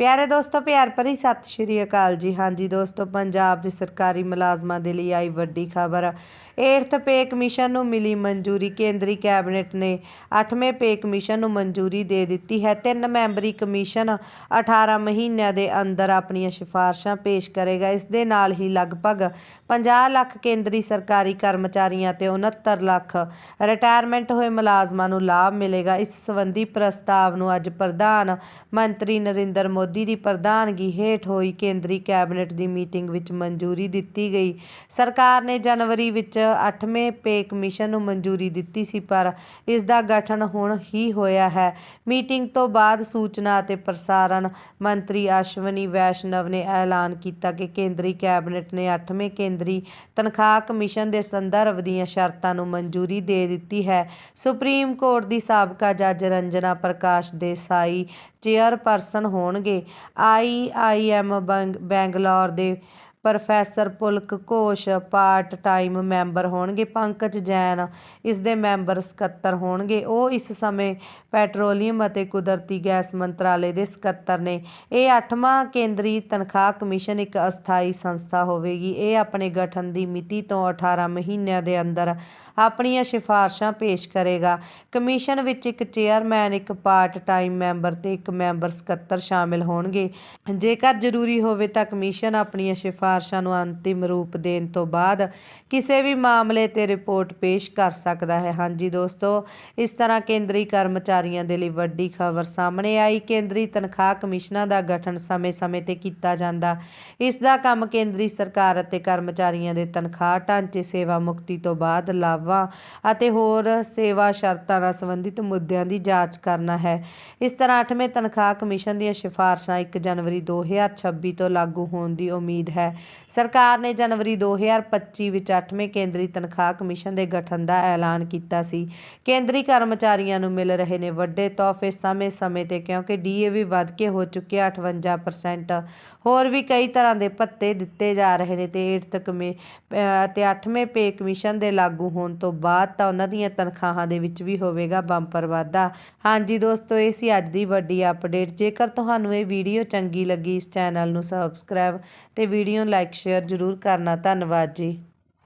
ਪਿਆਰੇ ਦੋਸਤੋ, ਪਿਆਰ ਭਰੀ ਸਤਿ ਸ਼੍ਰੀ ਅਕਾਲ ਜੀ। ਹਾਂਜੀ ਦੋਸਤੋ, ਪੰਜਾਬ ਦੇ ਸਰਕਾਰੀ ਮੁਲਾਜ਼ਮਾਂ ਦੇ ਲਈ ਆਈ ਵੱਡੀ ਖਬਰ। 8th ਪੇ ਕਮਿਸ਼ਨ ਨੂੰ ਮਿਲੀ ਮਨਜ਼ੂਰੀ। ਕੇਂਦਰੀ ਕੈਬਨਿਟ ਨੇ 8ਵੇਂ ਪੇ ਕਮਿਸ਼ਨ ਨੂੰ ਮਨਜ਼ੂਰੀ ਦੇ ਦਿੱਤੀ ਹੈ। ਤਿੰਨ ਮੈਂਬਰੀ ਕਮਿਸ਼ਨ 18 ਮਹੀਨਿਆਂ ਦੇ ਅੰਦਰ ਆਪਣੀਆਂ ਸਿਫਾਰਸ਼ਾਂ ਪੇਸ਼ ਕਰੇਗਾ। ਇਸ ਦੇ ਨਾਲ ਹੀ ਲਗਭਗ 50 ਲੱਖ ਕੇਂਦਰੀ ਸਰਕਾਰੀ ਕਰਮਚਾਰੀਆਂ ਤੇ 69 ਲੱਖ ਰਿਟਾਇਰਮੈਂਟ ਹੋਏ ਮੁਲਾਜ਼ਮਾਂ ਨੂੰ ਲਾਭ ਮਿਲੇਗਾ। ਇਸ ਸੰਬੰਧੀ ਪ੍ਰਸਤਾਵ ਨੂੰ ਅੱਜ ਪ੍ਰਧਾਨ ਮੰਤਰੀ ਨਰਿੰਦਰ ਮੋਦੀ ਦੀ ਪ੍ਰਧਾਨਗੀ ਹੇਠ ਹੋਈ ਕੇਂਦਰੀ ਕੈਬਨਿਟ ਦੀ ਮੀਟਿੰਗ ਵਿੱਚ ਮਨਜ਼ੂਰੀ ਦਿੱਤੀ ਗਈ। ਸਰਕਾਰ ਨੇ ਜਨਵਰੀ ਵਿੱਚ 8ਵੇਂ ਪੇ ਕਮਿਸ਼ਨ ਨੂੰ ਮਨਜ਼ੂਰੀ ਦਿੱਤੀ ਸੀ, ਪਰ ਇਸ ਦਾ ਗਠਨ ਹੁਣ ਹੀ ਹੋਇਆ ਹੈ। ਮੀਟਿੰਗ ਤੋਂ ਬਾਅਦ ਸੂਚਨਾ ਅਤੇ ਪ੍ਰਸਾਰਣ ਮੰਤਰੀ ਅਸ਼ਵਨੀ ਵੈਸ਼ਨਵ ਨੇ ਐਲਾਨ ਕੀਤਾ ਕਿ ਕੇਂਦਰੀ ਕੈਬਨਿਟ ਨੇ 8ਵੇਂ ਕੇਂਦਰੀ ਤਨਖਾਹ ਕਮਿਸ਼ਨ ਦੇ ਸੰਦਰਭ ਦੀਆਂ ਸ਼ਰਤਾਂ ਨੂੰ ਮਨਜ਼ੂਰੀ ਦੇ ਦਿੱਤੀ ਹੈ। ਸੁਪਰੀਮ ਕੋਰਟ ਦੀ ਸਾਬਕਾ ਜੱਜ ਰੰਜਨਾ ਪ੍ਰਕਾਸ਼ ਦੇਸਾਈ ਚੇਅਰਪਰਸਨ ਹੋਣਗੇ। ਆਈ ਆਈ ਆਈਆਈਐਮ ਬੈਂਗਲੌਰ ਦੇ professor Pulak Ghosh part time member ਹੋਣਗੇ, ਪੰਕਜ ਜੈਨ ਇਸ ਦੇ ਮੈਂਬਰ ਸਕੱਤਰ ਹੋਣਗੇ। ਉਹ ਇਸ ਸਮੇਂ ਪੈਟਰੋਲੀਅਮ ਅਤੇ ਕੁਦਰਤੀ ਗੈਸ ਮੰਤਰਾਲੇ ਦੇ ਸਕੱਤਰ ਨੇ। ਇਹ 8ਵਾਂ ਕੇਂਦਰੀ ਤਨਖਾਹ ਕਮਿਸ਼ਨ ਇੱਕ ਅਸਥਾਈ ਸੰਸਥਾ ਹੋਵੇਗੀ। ਇਹ ਆਪਣੇ ਗਠਨ ਦੀ ਮਿਤੀ ਤੋਂ 18 ਮਹੀਨਿਆਂ ਦੇ ਅੰਦਰ ਆਪਣੀਆਂ ਸਿਫਾਰਸ਼ਾਂ ਪੇਸ਼ ਕਰੇਗਾ। ਕਮਿਸ਼ਨ ਵਿੱਚ ਇੱਕ ਚੇਅਰਮੈਨ ਇੱਕ ਪਾਰਟ ਟਾਈਮ ਮੈਂਬਰ ਤੇ ਇੱਕ ਮੈਂਬਰ ਸਕੱਤਰ ਸ਼ਾਮਿਲ ਹੋਣਗੇ। ਜੇਕਰ ਜ਼ਰੂਰੀ ਹੋਵੇ ਤਾਂ ਕਮਿਸ਼ਨ ਆਪਣੀਆਂ ਸਿਫਾਰਸ਼ਾਂ ਸਿਫਾਰਸ਼ਾਂ ਨੂੰ ਅੰਤਿਮ ਰੂਪ ਦੇਣ ਤੋਂ ਬਾਅਦ ਕਿਸੇ ਵੀ ਮਾਮਲੇ ਤੇ ਰਿਪੋਰਟ ਪੇਸ਼ ਕਰ ਸਕਦਾ ਹੈ। ਹਾਂਜੀ ਦੋਸਤੋ, ਇਸ ਤਰ੍ਹਾਂ ਕੇਂਦਰੀ ਕਰਮਚਾਰੀਆਂ ਦੇ ਲਈ ਵੱਡੀ ਖਬਰ ਸਾਹਮਣੇ ਆਈ। ਕੇਂਦਰੀ ਤਨਖਾਹ ਕਮਿਸ਼ਨਾਂ ਦਾ ਗਠਨ ਸਮੇਂ-ਸਮੇਂ ਤੇ ਕੀਤਾ ਜਾਂਦਾ। ਇਸ ਦਾ ਕੰਮ ਕੇਂਦਰੀ ਸਰਕਾਰ ਅਤੇ ਕਰਮਚਾਰੀਆਂ ਦੇ ਤਨਖਾਹ, ਢਾਂਚੇ ਸੇਵਾ ਮੁਕਤੀ ਤੋਂ ਬਾਅਦ ਲਾਭਾਂ ਅਤੇ ਹੋਰ ਸੇਵਾ ਸ਼ਰਤਾਂ ਨਾਲ ਸੰਬੰਧਿਤ ਮੁੱਦਿਆਂ ਦੀ ਜਾਂਚ ਕਰਨਾ ਹੈ। ਇਸ ਤਰ੍ਹਾਂ 8ਵੇਂ ਤਨਖਾਹ ਕਮਿਸ਼ਨ ਦੀਆਂ ਸਿਫਾਰਸ਼ਾਂ 1 ਜਨਵਰੀ 2026 ਤੋਂ ਲਾਗੂ ਹੋਣ ਦੀ ਉਮੀਦ ਹੈ। ਸਰਕਾਰ ਨੇ ਜਨਵਰੀ 2025 ਵਿੱਚ 8ਵੇਂ ਕੇਂਦਰੀ ਤਨਖਾਹ ਕਮਿਸ਼ਨ ਦੇ ਗਠਨ ਦਾ ਐਲਾਨ ਕੀਤਾ ਸੀ। ਕੇਂਦਰੀ ਕਰਮਚਾਰੀਆਂ ਨੂੰ ਮਿਲ ਰਹੇ ਨੇ ਵੱਡੇ ਤੋਹਫੇ ਸਮੇਂ-ਸਮੇਂ ਤੇ, ਕਿਉਂਕਿ ਡੀਏ ਵੀ ਵੱਧ ਕੇ ਹੋ ਚੁੱਕਿਆ 58% ਹੋਰ ਵੀ ਕਈ ਤਰ੍ਹਾਂ ਦੇ ਭੱਤੇ ਦਿੱਤੇ ਜਾ ਰਹੇ ਨੇ ਤੇ 8th ਕਮੇ ਅਤੇ 8ਵੇਂ ਪੇ ਕਮਿਸ਼ਨ ਦੇ ਲਾਗੂ ਹੋਣ ਤੋਂ ਬਾਅਦ ਤਾਂ ਉਹਨਾਂ ਦੀਆਂ ਤਨਖਾਹਾਂ ਦੇ ਵਿੱਚ ਵੀ ਹੋਵੇਗਾ ਬੰਪਰ ਵਾਧਾ। ਹਾਂਜੀ ਦੋਸਤੋ, ਇਹ ਸੀ ਅੱਜ ਦੀ ਵੱਡੀ ਅਪਡੇਟ ਜੇਕਰ ਤੁਹਾਨੂੰ ਇਹ ਵੀਡੀਓ ਚੰਗੀ ਲੱਗੀ, ਇਸ ਚੈਨਲ ਨੂੰ ਸਬਸਕ੍ਰਾਈਬ ਤੇ ਵੀਡੀਓ ਲਾਈਕ ਸ਼ੇਅਰ ਜ਼ਰੂਰ ਕਰਨਾ। ਧੰਨਵਾਦ ਜੀ।